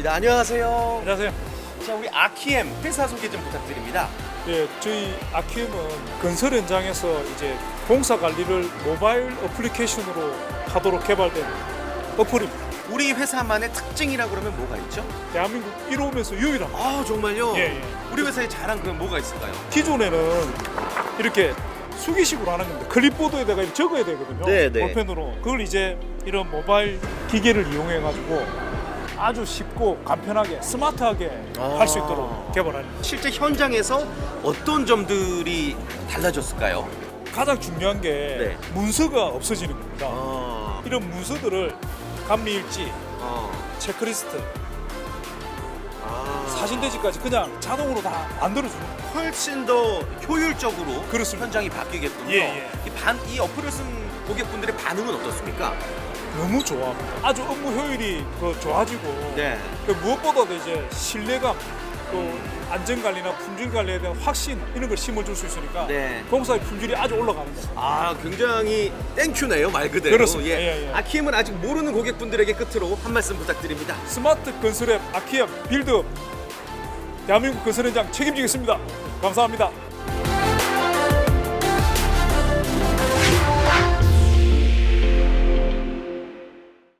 네, 안녕하세요. 안녕하세요. 자, 우리 아키엠 회사 소개 좀 부탁드립니다. 예, 저희 아키엠은 건설 현장에서 이제 공사 관리를 모바일 어플리케이션으로 하도록 개발된 어플입니다. 우리 회사만의 특징이라 그러면 뭐가 있죠? 대한민국 1호면서 유일한. 아, 정말요? 예, 예. 우리 회사의 자랑 그럼 뭐가 있을까요? 기존에는 이렇게 수기식으로 하는 건데 클립보드에다가 이렇게 적어야 되거든요. 네, 네. 볼펜으로. 그걸 이제 이런 모바일 기계를 이용해 가지고 아주 쉽고 간편하게 스마트하게 아. 할 수 있도록 개발한 실제 현장에서 어떤 점들이 달라졌을까요? 가장 중요한 게 네. 문서가 없어지는 겁니다. 아, 이런 문서들을 감리일지, 아, 체크리스트, 아. 사진 대지까지 그냥 자동으로 다 만들어주는 거예요. 훨씬 더 효율적으로 그렇습니다. 현장이 바뀌겠군요. 예, 예. 이, 반, 이 어플을 쓴 고객분들의 반응은 어떻습니까? 너무 좋아합니다. 아주 업무 효율이 그 좋아지고 네. 그 무엇보다도 이제 신뢰감, 또 안전 관리나 품질 관리에 대한 확신 이런 걸 심어줄 수 있으니까 네. 공사의 품질이 아주 올라가는 거예요. 아, 굉장히 땡큐네요, 말 그대로. 그렇습니다. 예, 예. 아키엠은 아직 모르는 고객분들에게 끝으로 한 말씀 부탁드립니다. 스마트 건설앱 아키엠 빌드 대한민국 건설 현장 책임지겠습니다. 감사합니다.